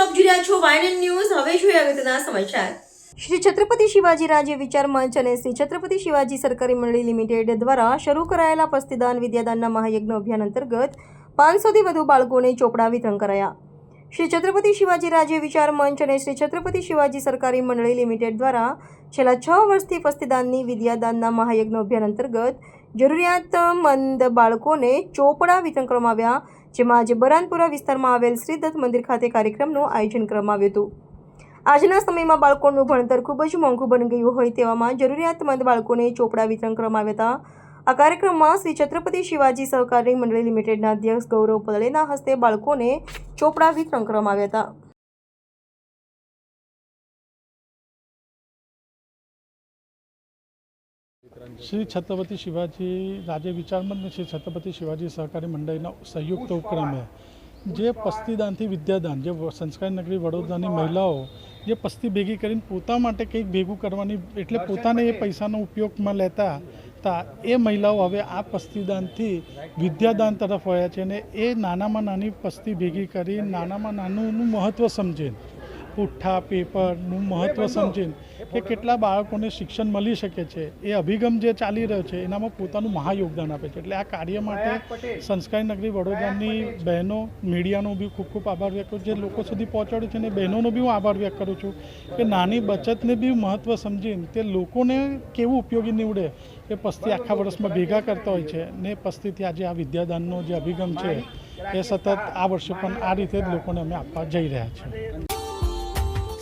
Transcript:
આપ જોઈ રહ્યા છો વાયનન ન્યૂઝ. હવે જોઈએ અગત્યના સમાચાર. શ્રી છત્રપતિ શિવાજી રાજ્ય વિચાર મંચ અને શ્રી છત્રપતિ શિવાજી સરકારી મંડળી લિમિટેડ દ્વારા શરૂ કરાયેલા પસ્તીદાન વિદ્યાદાનના મહાયજ્ઞ અભિયાન અંતર્ગત પાંચસોથી વધુ બાળકોને ચોપડા વિતરણ કરાયા. શ્રી છત્રપતિ શિવાજી રાજ્ય વિચાર મંચ અને શ્રી છત્રપતિ શિવાજી સરકારી મંડળી લિમિટેડ દ્વારા છેલ્લા છ વર્ષથી પસ્તીદાનની વિદ્યાદાનના મહાયજ્ઞ અભિયાન અંતર્ગત જરૂરિયાતમંદ બાળકોને ચોપડા વિતરણ કરવામાં આવ્યા, જેમાં આજે બરાનપુરા વિસ્તારમાં આવેલ શ્રીદત્ત મંદિર ખાતે કાર્યક્રમનું આયોજન કરવામાં આવ્યું હતું. આજના સમયમાં બાળકોનું ભણતર ખૂબ જ મોંઘું બની ગયું હોય તેવામાં જરૂરિયાતમંદ બાળકોને ચોપડા વિતરણ કરવામાં આવ્યા હતા. આ કાર્યક્રમમાં શ્રી છત્રપતિ શિવાજી સહકારી મંડળી લિમિટેડના અધ્યક્ષ ગૌરવ પદળેના હસ્તે બાળકોને ચોપડા વિતરણ કરવામાં આવ્યા હતા. શ્રી છત્રપતિ શિવાજી રાજ્ય વિચાર શ્રી છત્રપતિ શિવાજી સહકારી મંડળના સંયુક્ત ઉપક્રમે જે પસ્તીદાનથી વિદ્યાદાન, જે સંસ્કાર નગરી વડોદરાની મહિલાઓ જે પસ્તી ભેગી કરીને પોતા માટે કંઈક ભેગું કરવાની, એટલે પોતાને એ પૈસાનો ઉપયોગમાં લેતા તા એ મહિલાઓ હવે આ પસ્તીદાનથી વિદ્યાદાન તરફ વળ્યા છે અને એ નાનામાં નાની પસ્તી ભેગી કરી, નાનામાં નાનુંનું મહત્ત્વ સમજીને પુઠ્ઠા પેપરનું મહત્ત્વ સમજીને કે કેટલા બાળકોને શિક્ષણ મળી શકે છે. એ અભિગમ જે ચાલી રહ્યો છે એનામાં પોતાનું મહાયોગદાન આપે છે. એટલે આ કાર્ય માટે સંસ્કારી નગરી વડોદરાની બહેનો મીડિયાનો બી ખૂબ ખૂબ આભાર વ્યક્ત કરું જે લોકો સુધી પહોંચાડ્યું છે અને બહેનોનો બી હું આભાર વ્યક્ત કરું છું કે નાની બચતને બી મહત્ત્વ સમજીને તે લોકોને કેવું ઉપયોગી નીવડે એ પસ્તી આખા વર્ષમાં ભેગા કરતા હોય છે ને પસ્તીથી આજે આ વિદ્યાદાનનો જે અભિગમ છે એ સતત આ વર્ષે પણ આ રીતે જ લોકોને અમે આપવા જઈ રહ્યા છીએ.